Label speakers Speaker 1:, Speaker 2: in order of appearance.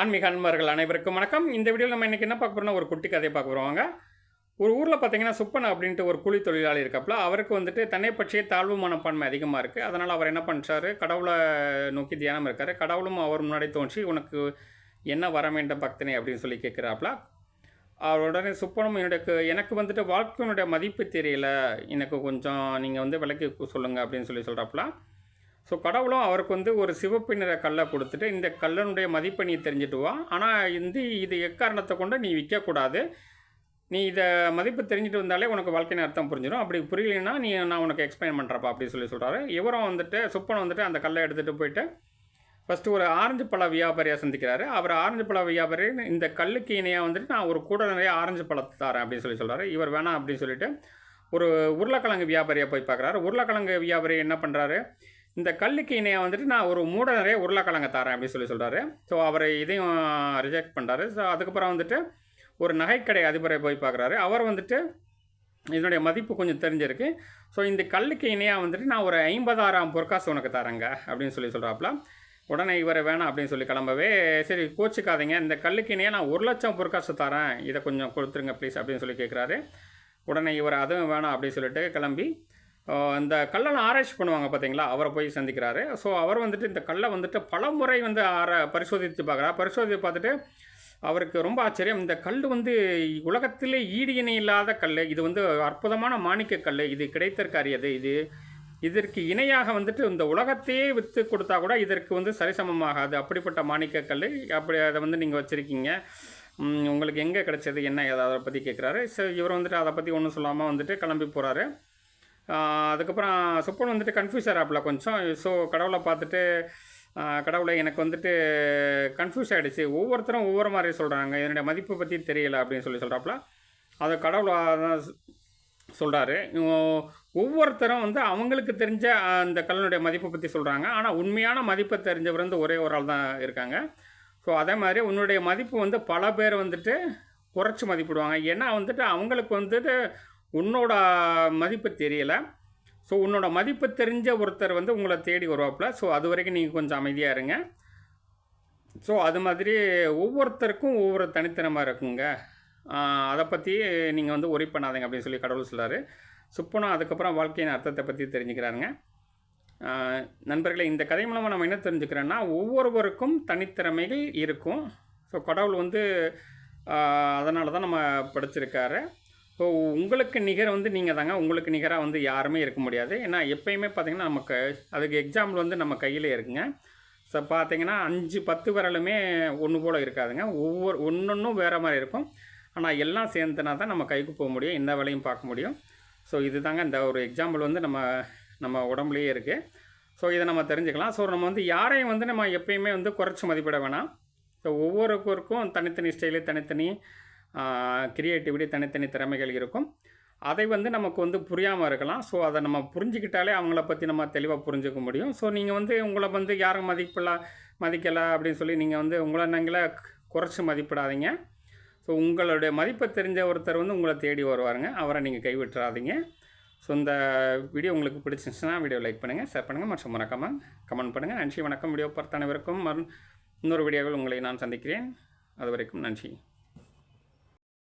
Speaker 1: ஆன்மீக அன்பர்கள் அனைவருக்கும் வணக்கம். இந்த வீடியோவில் நம்ம இன்றைக்கி என்ன பார்க்க போகிறோம்னா ஒரு குட்டி கதையை பார்க்க போகிறோங்க ஒரு ஊரில் பார்த்தீங்கன்னா சுப்பன் அப்படின்ட்டு ஒரு கூலி தொழிலாளி இருக்காப்புல அவருக்கு வந்துட்டு தன்னை பற்றிய தாழ்வு மனப்பான்மை அதிகமாக இருக்குது அதனால் அவர் என்ன பண்ணுறாரு கடவுளை நோக்கி தியானம் இருக்கார். கடவுளும் அவர் முன்னாடி தோன்றி உனக்கு என்ன வர வேண்டும் பக்தனே? அப்படின்னு சொல்லி கேட்குறாப்புல அவர் உடனே சுப்பனும் என்னுடைய எனக்கு வந்துட்டு வாழ்க்கையினுடைய மதிப்பு தெரியல. எனக்கு கொஞ்சம் நீங்கள் வந்து விலக்கி சொல்லுங்கள் அப்படின்னு சொல்லி சொல்கிறாப்புல ஸோ கடவுளும் அவருக்கு வந்து ஒரு சிவப்பு நிற கல்லை கொடுத்துட்டு இந்த கல்லனுடைய மதிப்பை நீ தெரிஞ்சுட்டு வா. ஆனால் இந்த இது எக்காரணத்தை கொண்டு நீ விற்கக்கூடாது. நீ இதை மதிப்பு தெரிஞ்சுட்டு வந்தாலே உனக்கு வாழ்க்கையின் அர்த்தம் புரிஞ்சிடும். அப்படி புரியலன்னா நீ நான் உனக்கு எக்ஸ்பிளைன் பண்ணுறப்பா அப்படின்னு சொல்லி சொல்கிறாரு இவரும் வந்துட்டு சுப்பன் வந்துட்டு அந்த கல்லை எடுத்துகிட்டு போயிட்டு ஃபஸ்ட்டு ஒரு ஆரஞ்சு பழ வியாபாரியாக சந்திக்கிறாரு. அவர் ஆரஞ்சு பழ வியாபாரி இந்த கல்லுக்கு இணையாக வந்துட்டு நான் ஒரு கூட நிறைய ஆரஞ்சு பழத்தை தரேன் அப்படின்னு சொல்லி சொல்கிறாரு இவர் வேணாம் அப்படின்னு சொல்லிட்டு ஒரு உருளைக்கிழங்கு வியாபாரியாக போய் பார்க்குறாரு. உருளைக்கிழங்கு வியாபாரி என்ன பண்ணுறாரு இந்த கல்லுக்கு இணையாக வந்துட்டு நான் ஒரு மூட நிறைய உருளைக்கிழங்க தரேன் அப்படின்னு சொல்லி சொல்கிறாரு ஸோ அவர் இதையும் ரிஜெக்ட் பண்ணுறாரு ஸோ அதுக்கப்புறம் வந்துட்டு ஒரு நகைக்கடை அதிபரை போய் பார்க்குறாரு. அவர் வந்துட்டு இதனுடைய மதிப்பு கொஞ்சம் தெரிஞ்சிருக்கு. ஸோ இந்த கல்லுக்கு இணையாக வந்துட்டு நான் ஒரு ஐம்பதாயிரம் பொற்காசு உனக்கு தரேங்க அப்படின்னு சொல்லி சொல்கிறாப்புல உடனே இவரை வேணாம் அப்படின்னு சொல்லி கிளம்பவே சரி கோச்சிக்காதீங்க. இந்த கல்லுக்கு இணையாக நான் ஒரு லட்சம் பொற்காசு தரேன். இதை கொஞ்சம் கொடுத்துருங்க ப்ளீஸ் அப்படின்னு சொல்லி கேட்குறாரு உடனே இவர் அதுவும் வேணாம் அப்படின்னு சொல்லிட்டு கிளம்பி இந்த கல்லெல்லாம் ஆராய்ச்சி பண்ணுவாங்க பார்த்தீங்களா? அவரை போய் சந்திக்கிறாரு. ஸோ அவர் வந்துட்டு இந்த கல்லை வந்துட்டு பல முறை வந்து ஆர பரிசோதித்து பார்க்குறா பரிசோதித்து பார்த்துட்டு அவருக்கு ரொம்ப ஆச்சரியம். இந்த கல் வந்து உலகத்திலே ஈடு இணை இல்லாத கல். இது வந்து அற்புதமான மாணிக்க கல். இது கிடைத்திருக்க அரியது இது இதற்கு இணையாக வந்துட்டு இந்த உலகத்தையே விற்று கொடுத்தா கூட இதற்கு வந்து சரிசமமாகாது. அப்படிப்பட்ட மாணிக்க கல். அப்படி அதை வந்து நீங்கள் வச்சுருக்கீங்க. உங்களுக்கு எங்கே கிடைச்சது? என்ன? ஏதாவது அதை பற்றி கேட்குறாரு ஸோ இவர் வந்துட்டு அதை பற்றி ஒன்றும் சொல்லாமல் வந்துட்டு கிளம்பி போகிறாரு அதுக்கப்புறம் சுப்பன் வந்துட்டு கன்ஃபியூஸ் ஆகிறாப்புல கொஞ்சம். ஸோ கடவுளை பார்த்துட்டு கடவுளை எனக்கு வந்துட்டு கன்ஃபியூஸ் ஆகிடுச்சு ஒவ்வொருத்தரும் ஒவ்வொரு மாதிரி சொல்கிறாங்க என்னுடைய மதிப்பை பற்றி தெரியல அப்படின்னு சொல்லி சொல்கிறாப்புல அதை கடவுளை தான் சொல்கிறாரு ஒவ்வொருத்தரும் வந்து அவங்களுக்கு தெரிஞ்ச அந்த கல்லனுடைய மதிப்பை பற்றி சொல்கிறாங்க ஆனால் உண்மையான மதிப்பை தெரிஞ்சவர் வந்து ஒரே ஒரு ஆள் தான் இருக்காங்க. ஸோ அதே மாதிரி உன்னுடைய மதிப்பு வந்து பல பேர் வந்துட்டு குறைச்சி மதிப்பிடுவாங்க. ஏன்னா வந்துட்டு அவங்களுக்கு வந்துட்டு உன்னோட மதிப்பு தெரியலை. ஸோ உன்னோட மதிப்பு தெரிஞ்ச ஒருத்தர் வந்து உங்களை தேடி வருவாப்புல. ஸோ அது வரைக்கும் நீங்கள் கொஞ்சம் அமைதியாக இருங்க. ஸோ அது மாதிரி ஒவ்வொருத்தருக்கும் ஒவ்வொரு தனித்தனமாக இருக்குங்க. அதை பற்றி நீங்கள் வந்து ஒரி பண்ணாதீங்க அப்படின்னு சொல்லி கடவுள் சொல்லார். சுப்பனும் அதுக்கப்புறம் வாழ்க்கையின் அர்த்தத்தை பற்றி தெரிஞ்சுக்கிறாருங்க. நண்பர்களே இந்த கதை மூலமாக நம்ம என்ன தெரிஞ்சுக்கிறோன்னா ஒவ்வொருவருக்கும் தனித்திறமைகள் இருக்கும். ஸோ கடவுள் வந்து அதனால தான் நம்ம படிச்சிருக்காரு. ஸோ உங்களுக்கு நிகர் வந்து நீங்கள் தாங்க உங்களுக்கு நிகராக வந்து யாருமே இருக்க முடியாது. ஏன்னா எப்பயுமே பார்த்திங்கன்னா நமக்கு அதுக்கு எக்ஸாம்பிள் வந்து நம்ம கையில் இருக்குங்க. ஸோ பார்த்தீங்கன்னா அஞ்சு பத்து விரலுமே ஒன்று போல் இருக்காதுங்க. ஒவ்வொரு ஒன்றொன்றும் வேறு மாதிரி இருக்கும். ஆனால் எல்லாம் சேர்ந்துனா தான் நம்ம கைக்கு போக முடியும் எந்த வேலையும் பார்க்க முடியும். ஸோ இது தாங்க இந்த ஒரு எக்ஸாம்பிள் வந்து நம்ம நம்ம உடம்புலேயே இருக்குது ஸோ இதை நம்ம தெரிஞ்சுக்கலாம். ஸோ நம்ம வந்து யாரையும் வந்து நம்ம எப்பயுமே வந்து குறைச்சி மதிப்பிட வேணாம். ஸோ ஒவ்வொருவருக்கும் தனித்தனி ஸ்டைலு தனித்தனி க்ரியேட்டிவிட்டி தனித்தனி திறமைகள் இருக்கும். அதை வந்து நமக்கு வந்து புரியாமல் இருக்கலாம். ஸோ அதை நம்ம புரிஞ்சுக்கிட்டாலே அவங்கள பற்றி நம்ம தெளிவாக புரிஞ்சுக்க முடியும். ஸோ நீங்கள் வந்து உங்களை வந்து யாரும் மதிப்பிடலாம் மதிக்கலை அப்படின்னு சொல்லி நீங்கள் வந்து உங்களை நீங்களே குறைச்சி மதிப்பிடாதீங்க. ஸோ உங்களுடைய மதிப்பை தெரிஞ்ச ஒருத்தர் வந்து உங்களை தேடி வருவாருங்க. அவரை நீங்கள் கைவிட்டுறாதீங்க. ஸோ இந்த வீடியோ உங்களுக்கு பிடிச்சிருந்துச்சுன்னா வீடியோ லைக் பண்ணுங்கள் ஷேர் பண்ணுங்கள் மற்றும் மறக்காமல் கமெண்ட் பண்ணுங்கள் நன்றி வணக்கம். வீடியோ பார்த்த அனைவருக்கும் இன்னொரு வீடியோவில் உங்களை நான் சந்திக்கிறேன். அது வரைக்கும் நன்றி.